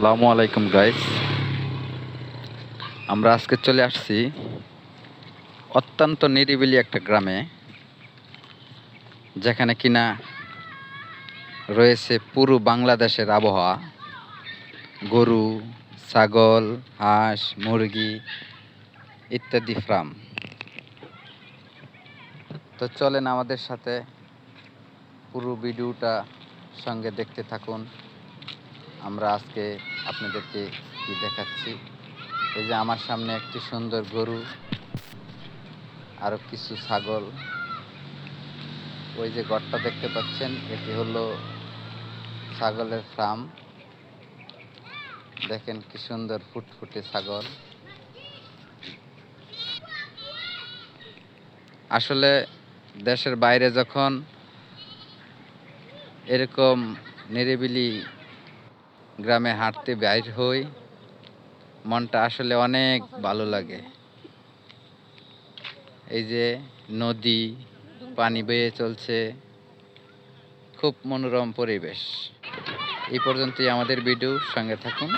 আসসালামু আলাইকুম গাইস আমরা আজকে চলে আসছি অত্যন্ত নিরিবিলি একটা গ্রামে, যেখানে কিনা রয়েছে পুরো বাংলাদেশের আবহাওয়া। গরু, ছাগল, হাঁস, মুরগি ইত্যাদি ফার্ম তো চলেন আমাদের সাথে পুরো ভিডিওটা সঙ্গে দেখতে থাকুন। আমরা আজকে আপনাদেরকে কি দেখাচ্ছি? এই যে আমার সামনে একটি সুন্দর গরু, আরও কিছু ছাগল। ওই যে ঘরটা দেখতে পাচ্ছেন, এটি হলো ছাগলের ফার্ম দেখেন কি সুন্দর ফুটফুটে ছাগল। আসলে দেশের বাইরে যখন এরকম নিরিবিলি গ্রামে হাঁটতে বাইর হই। মনটা আসলে অনেক ভালো লাগে। এই যে নদী, পানি বেয়ে চলছে। খুব মনোরম পরিবেশ। এই পর্যন্তই আমাদের ভিডিও সঙ্গে থাকুন।